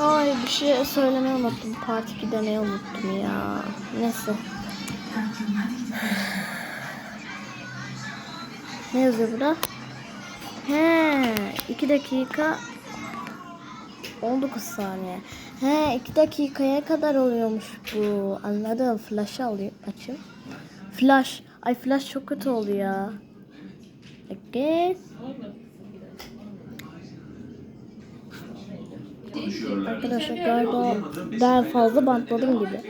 Ay bir şey söylemeyi unuttum. Part 2 demeyi unuttum ya. Neyse. Ne yazıyor burada? He, 2 dakika 19 saniye. He, 2 dakikaya kadar oluyormuş bu. Anladım. Flash alayım. Açayım. Flash. Ay flash çok kötü oldu ya. Arkadaşlar galiba ben fazla bantladım gibi.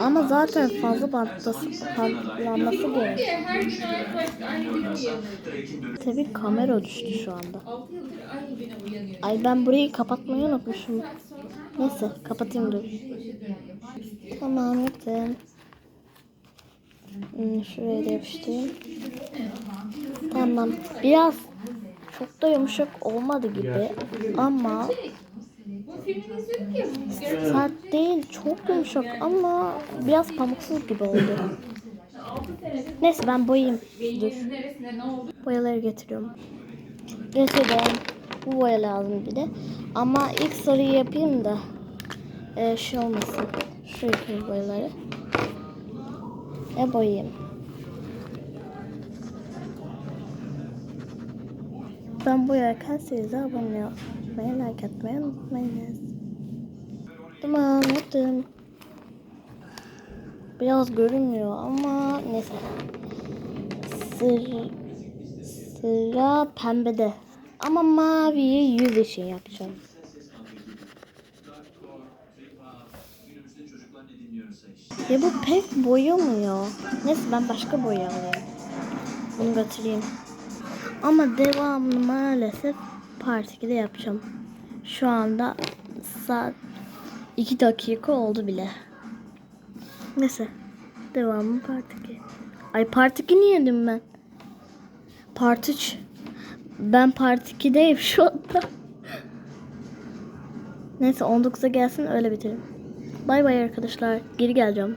Ama zaten fazla bantlası, bantlanması gerek. Tabii kamera düştü şu anda. 6 yıldır aynı güne uyanıyor. Ay ben burayı kapatmayı unutmuşum. Neyse kapatayım dur. Tamam yaptım. Hmm, şuraya da yapıştırayım. Tamam. Biraz çok da yumuşak olmadı gibi ama Bu filmini izledik ya. Sert değil çok yumuşak ama biraz pamuksuz gibi oldu. Neyse ben boyayayım. Dur. Neresinde ne oldu? Boyaları getiriyorum. Getirdim. Bu boya lazım bir de. Ama ilk sarıyı yapayım da e, şey olmasın. Şu yapayım boyaları. E boyayayım. Ben boyarken siz de abone olmayı, like atmayı unutmayınız. Tamam yaptım. Biraz görünmüyor ama neyse. Sır, sıra pembede. Ama maviyi yüz için yapacağım. Ya bu pek boyamıyor. Neyse ben başka boya alayım. Bunu götüreyim. Ama devamını maalesef part 2'de yapacağım. Şu anda saat 2 dakika oldu bile. Neyse. Devamı part 2. Ay part 2 niye yedim ben? Part 3. Ben part 2'deyim şu anda. Neyse 19'a gelsin öyle bitirelim. Bay bay arkadaşlar. Geri geleceğim.